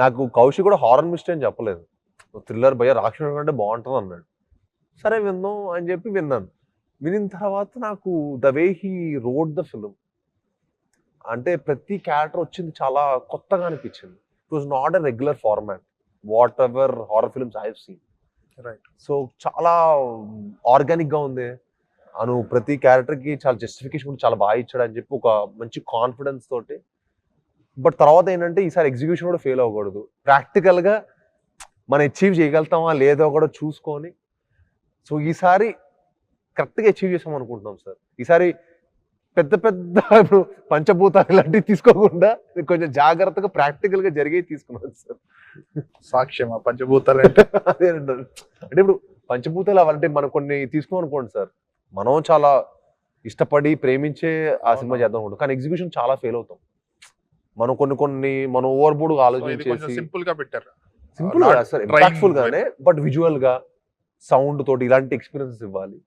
నాకు కౌశిక్ కూడా horror mystery అని చెప్పలేదు. థ్రిల్లర్ భయ రాక్షసుడు అంటే బాగుంటుంది అన్నాడు. సరే విందాం అని చెప్పి విన్నాను. వినిన తర్వాత నాకు the way he wrote the film అంటే ప్రతి క్యారెక్టర్ వచ్చింది చాలా కొత్తగా అనిపించింది. It was not a regular format whatever horror films I seen right so చాలా ఆర్గానిక్గా ఉంది. అను ప్రతి క్యారెక్టర్కి చాలా జస్టిఫికేషన్ కూడా చాలా బాగా ఇచ్చాడు అని చెప్పి ఒక మంచి కాన్ఫిడెన్స్ తోటి బట్ తర్వాత ఏంటంటే ఈసారి ఎగ్జిక్యూషన్ కూడా ఫెయిల్ అవ్వకూడదు. ప్రాక్టికల్గా మనం అచీవ్ చేయగలుగుతామా లేదో కూడా చూసుకొని. సో ఈసారి కరెక్ట్గా అచీవ్ చేసాం అనుకుంటున్నాం సార్. ఈసారి పెద్ద పెద్ద ఇప్పుడు పంచభూతాలు ఇలాంటివి తీసుకోకుండా కొంచెం జాగ్రత్తగా ప్రాక్టికల్గా జరిగేవి తీసుకున్నాం సార్. సాక్ష్యం పంచభూతాలు అంటే. అంటే ఇప్పుడు పంచభూతాలు అవంటే మనం కొన్ని తీసుకున్నాం అనుకోండి సార్. మనం చాలా ఇష్టపడి ప్రేమించే ఆ సినిమా. చేద్దాం అనుకుంటాం కానీ ఎగ్జిక్యూషన్ చాలా ఫెయిల్ అవుతాం. మనం కొన్ని కొన్ని మనం ఓవర్ బోర్డ్ So, ఇది ఆలోచించేసి సింపుల్గా పెట్టారు. సింపుల్ not గా సార్ ఇంపాక్ట్ఫుల్ గానే బట్ విజువల్గా సౌండ్ తోటి ఇలాంటి ఎక్స్పీరియన్సెస్ ఇవ్వాలి.